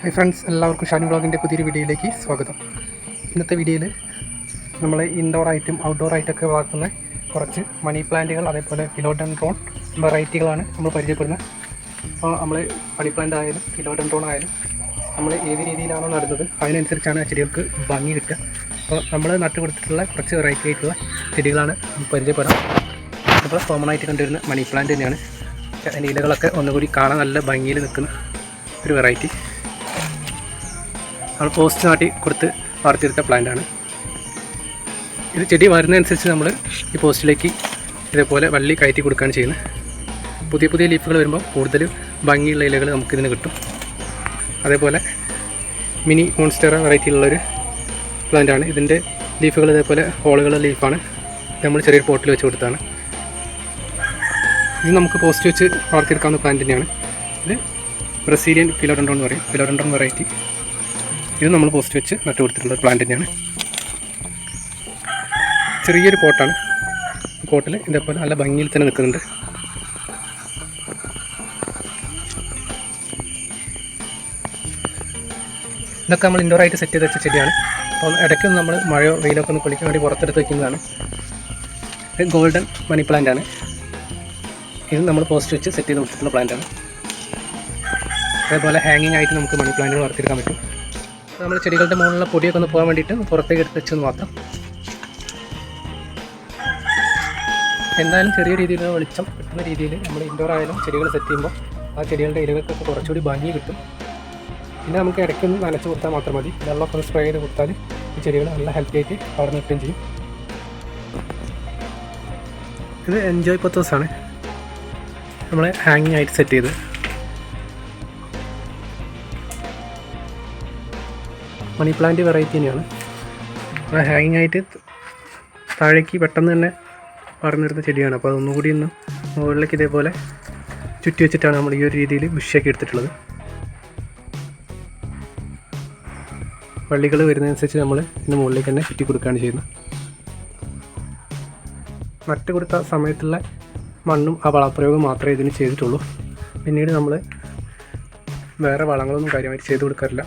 Hi friends എല്ലാവർക്കും ഷാനി ബ്ലോഗിന്റെ പുതിയൊരു വീഡിയോയിലേക്ക് സ്വാഗതം. ഇന്നത്തെ വീഡിയോയിൽ നമ്മൾ ഇൻഡോർ ആയിട്ടും ഔട്ട്ഡോർ ആയിട്ടൊക്കെ വളർത്തുന്ന കുറച്ച് മണി പ്ലാന്റുകൾ അതേപോലെ ഫിലോഡൻഡ്രോൺ വെറൈറ്റികളാണ് നമ്മൾ പരിചയപ്പെടുന്നത്. അപ്പോൾ നമ്മൾ മണി പ്ലാന്റ് ആയാലും ഫിലോഡൻഡ്രോൺ ആയാലും നമ്മൾ ഏത് രീതിയിലാണോ നടുന്നത് അതിനനുസരിച്ചാണ് ആ ചെടികൾക്ക് ഭംഗി കിട്ടുക. അപ്പോൾ നമ്മൾ നട്ടു കൊടുത്തിട്ടുള്ള കുറച്ച് വെറൈറ്റി ആയിട്ടുള്ള ചെടികളാണ് പരിചയപ്പെടാം അപ്പോൾ കോമൺ ആയിട്ട് കണ്ടുവരുന്ന മണി പ്ലാന്റ് തന്നെയാണ്. അതിന്റെ ഇലകളൊക്കെ ഒന്നുകൂടി കാണാൻ നല്ല ഭംഗിയിൽ നിൽക്കുന്ന ഒരു വെറൈറ്റി നമ്മൾ പോസ്റ്റ് നാട്ടി കൊടുത്ത് വളർത്തിയെടുത്ത പ്ലാന്റാണ്. ഇത് ചെടി വരുന്നതനുസരിച്ച് നമ്മൾ ഈ പോസ്റ്റിലേക്ക് ഇതേപോലെ വള്ളി കയറ്റി കൊടുക്കുകയാണ് ചെയ്യുന്നത്. പുതിയ പുതിയ ലീഫുകൾ വരുമ്പോൾ കൂടുതൽ ഭംഗിയുള്ള ഇലകൾ നമുക്കിതിന് കിട്ടും. അതേപോലെ മിനി മോൺസ്റ്റർ വെറൈറ്റിയിലുള്ളൊരു പ്ലാന്റ് ആണ് ഇതിന്റെ ലീഫുകൾ ഇതേപോലെ ഹോളുകളുടെ ലീഫാണ്. നമ്മൾ ചെറിയൊരു പോട്ടിൽ വെച്ച് കൊടുത്താണ് ഇത് നമുക്ക് പോസ്റ്റ് വെച്ച് വളർത്തിയെടുക്കാവുന്ന പ്ലാന്റ് തന്നെയാണ്. ഇത് ബ്രസീലിയൻ ഫിലോഡൻഡ്രോൺ എന്ന് പറയും. Philodendron variety. ഇത് നമ്മൾ പോസ്റ്റ് വെച്ച് നട്ടു കൊടുത്തിട്ടുള്ള ഒരു പ്ലാന്റ് തന്നെയാണ്. ചെറിയൊരു പോട്ടാണ്. പോട്ടിൽ ഇതേപോലെ നല്ല ഭംഗിയിൽ തന്നെ നിൽക്കുന്നുണ്ട്. ഇതൊക്കെ നമ്മൾ ഇൻഡോർ ആയിട്ട് സെറ്റ് ചെയ്ത് വെച്ച ചെടിയാണ്. അപ്പോൾ ഇടയ്ക്ക് നമ്മൾ മഴയോ വെയിലൊക്കെ ഒന്ന് കുളിക്കാൻ വേണ്ടി പുറത്തെടുത്ത് വയ്ക്കുന്നതാണ് ഗോൾഡൻ മണി പ്ലാന്റ് ആണ്. ഇത് നമ്മൾ പോസ്റ്റ് വെച്ച് സെറ്റ് ചെയ്ത് കൊടുത്തിട്ടുള്ള പ്ലാന്റ് ആണ്. അതേപോലെ ഹാങ്ങിങ് ആയിട്ട് നമുക്ക് മണി പ്ലാന്റുകൾ വളർത്തിയെടുക്കാൻ പറ്റും. നമ്മൾ ചെടികളുടെ മുകളിലുള്ള പൊടിയൊക്കെ ഒന്ന് പോകാൻ വേണ്ടിയിട്ട് പുറത്തേക്ക് എടുത്ത് വെച്ചെന്ന് മാത്രം. എന്തായാലും ചെറിയ രീതിയിലുള്ള വെളിച്ചം കിട്ടുന്ന രീതിയിൽ നമ്മൾ ഇൻഡോർ ആയാലും ചെടികൾ സെറ്റ് ചെയ്യുമ്പോൾ ആ ചെടികളുടെ ഇലകൾക്കൊക്കെ കുറച്ചുകൂടി ഭംഗി കിട്ടും. പിന്നെ നമുക്ക് ഇടയ്ക്കൊന്ന് നനച്ച് കൊടുത്താൽ മാത്രം മതി. വെള്ളമൊക്കെ ഒന്ന് സ്പ്രേ ചെയ്ത് കൊടുത്താൽ ഈ ചെടികൾ നല്ല ഹെൽത്തി ആയിട്ട് വളർന്നു കിട്ടുകയും ചെയ്യും. ഇത് എൻജോയ് പത്തോസാണ് നമ്മൾ ഹാങ്ങിങ് ആയിട്ട് സെറ്റ് ചെയ്ത്. മണി പ്ലാന്റ് വെറൈറ്റി തന്നെയാണ്. ഹാങ്ങിങ് ആയിട്ട് താഴേക്ക് പെട്ടെന്ന് തന്നെ വളർന്നിരുന്ന ചെടിയാണ്. അപ്പോൾ അതൊന്നും കൂടി ഒന്ന് മുകളിലേക്ക് ഇതേപോലെ ചുറ്റി വെച്ചിട്ടാണ് നമ്മൾ ഈ ഒരു രീതിയിൽ ബുഷൊക്കെ എടുത്തിട്ടുള്ളത്. വള്ളികൾ വരുന്നതനുസരിച്ച് നമ്മൾ ഇതിന് മുകളിലേക്ക് തന്നെ ചുറ്റി കൊടുക്കുകയാണ് ചെയ്യുന്നത്. നട്ട് കൊടുത്ത സമയത്തുള്ള മണ്ണും ആ വളപ്രയോഗം മാത്രമേ ഇതിന് ചെയ്തിട്ടുള്ളൂ. പിന്നീട് നമ്മൾ വേറെ വളങ്ങളൊന്നും കാര്യമായിട്ട് ചെയ്ത് കൊടുക്കാറില്ല.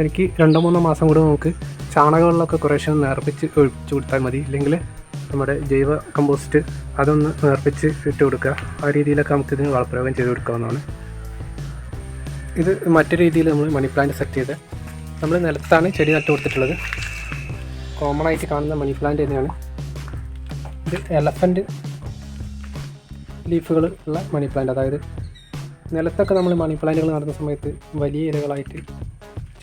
എനിക്ക് രണ്ടോ മൂന്നോ മാസം കൂടെ നമുക്ക് ചാണകവെള്ളമൊക്കെ കുറേശ്ശെ ഒന്ന് നേർപ്പിച്ച് ഒഴിച്ചു കൊടുത്താൽ മതി. ഇല്ലെങ്കിൽ നമ്മുടെ ജൈവ കമ്പോസ്റ്റ് അതൊന്ന് നേർപ്പിച്ച് ഇട്ട് കൊടുക്കുക. ആ രീതിയിലൊക്കെ നമുക്ക് ഇതിന് വളപ്രയോഗം ചെയ്ത് കൊടുക്കാവുന്നതാണ്. ഇത് മറ്റു രീതിയിൽ നമ്മൾ മണി പ്ലാന്റ് സെറ്റ് ചെയ്ത് നമ്മൾ നിലത്താണ് ചെടി നട്ട് കൊടുത്തിട്ടുള്ളത്. കോമൺ ആയിട്ട് കാണുന്ന മണി പ്ലാന്റ് തന്നെയാണ്. ഇത് എലഫന്റ് ലീഫുകൾ ഉള്ള മണി പ്ലാന്റ്. അതായത് നിലത്തൊക്കെ നമ്മൾ മണി പ്ലാന്റുകൾ നടുന്ന സമയത്ത് വലിയ ഇലകളായിട്ട്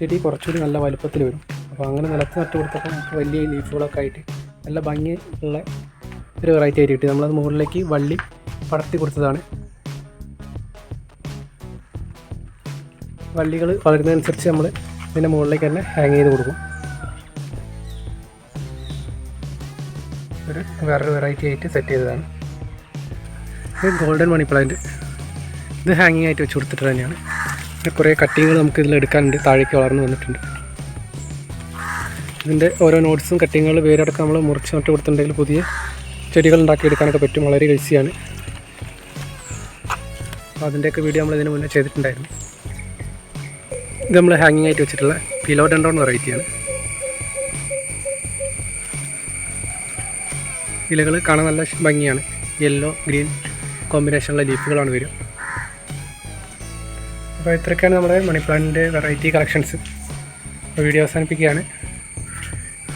ചെടി കുറച്ചുകൂടി നല്ല വലുപ്പത്തിൽ വരും. അപ്പോൾ അങ്ങനെ നിലത്ത് നട്ട് കൊടുത്തപ്പോൾ വലിയ ലീഫുകളൊക്കെ ആയിട്ട് നല്ല ഭംഗിയുള്ള ഒരു വെറൈറ്റി ആയിട്ട് കിട്ടി. നമ്മളത് മുകളിലേക്ക് വള്ളി പടർത്തി കൊടുത്തതാണ്. വള്ളികൾ വളരുന്നതനുസരിച്ച് നമ്മൾ ഇതിന്റെ മുകളിലേക്ക് തന്നെ ഹാങ് ചെയ്ത് കൊടുക്കും. ഒരു വേറൊരു വെറൈറ്റി ആയിട്ട് സെറ്റ് ചെയ്തതാണ്. ഇത് ഗോൾഡൻ മണി പ്ലാന്റ് ഇത് ഹാങ്ങിങ് ആയിട്ട് വെച്ച് കൊടുത്തിട്ട് തന്നെയാണ്. കുറേ കട്ടിങ്ങുകൾ നമുക്ക് ഇതിൽ എടുക്കാനുണ്ട്. താഴേക്ക് വളർന്നു വന്നിട്ടുണ്ട്. ഇതിന്റെ ഓരോ നോട്ട്സും കട്ടിങ്ങുകൾ വേരടക്കം നമ്മൾ മുറിച്ച് നട്ട് കൊടുത്തിട്ടുണ്ടെങ്കിൽ പുതിയ ചെടികൾ ഉണ്ടാക്കിയെടുക്കാനൊക്കെ പറ്റും. വളരെ ഈസിയാണ് അപ്പോൾ അതിന്റെയൊക്കെ വീഡിയോ നമ്മൾ ഇതിന് മുന്നേ ചെയ്തിട്ടുണ്ടായിരുന്നു. ഇത് നമ്മൾ ഹാങ്ങിങ് ആയിട്ട് വെച്ചിട്ടുള്ള പിലോ ഫിലോഡൻഡോൺ വെറൈറ്റിയാണ് ഇലകൾ കാണാൻ നല്ല ഭംഗിയാണ്. യെല്ലോ ഗ്രീൻ കോമ്പിനേഷനുള്ള ലീഫുകളാണ് വരിക. അപ്പോൾ ഇത്രയൊക്കെയാണ് നമ്മുടെ മണി പ്ലാന്റിന്റെ വെറൈറ്റി കളക്ഷൻസ് വീഡിയോ അവസാനിപ്പിക്കുകയാണ്.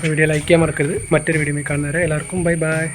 വീഡിയോ ലൈക്ക് ചെയ്യാൻ മറക്കരുത്. മറ്റൊരു വീഡിയോ കാണുന്നവരെ എല്ലാവർക്കും ബൈ ബൈ